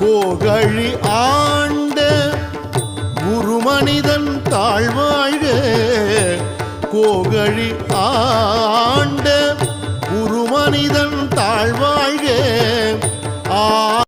கோகழி ஆண்ட குருமனிதன் தாழ்வாழ்க கோகழி ஆண்ட குருமனிதன் தாழ்வாழ்க ஆ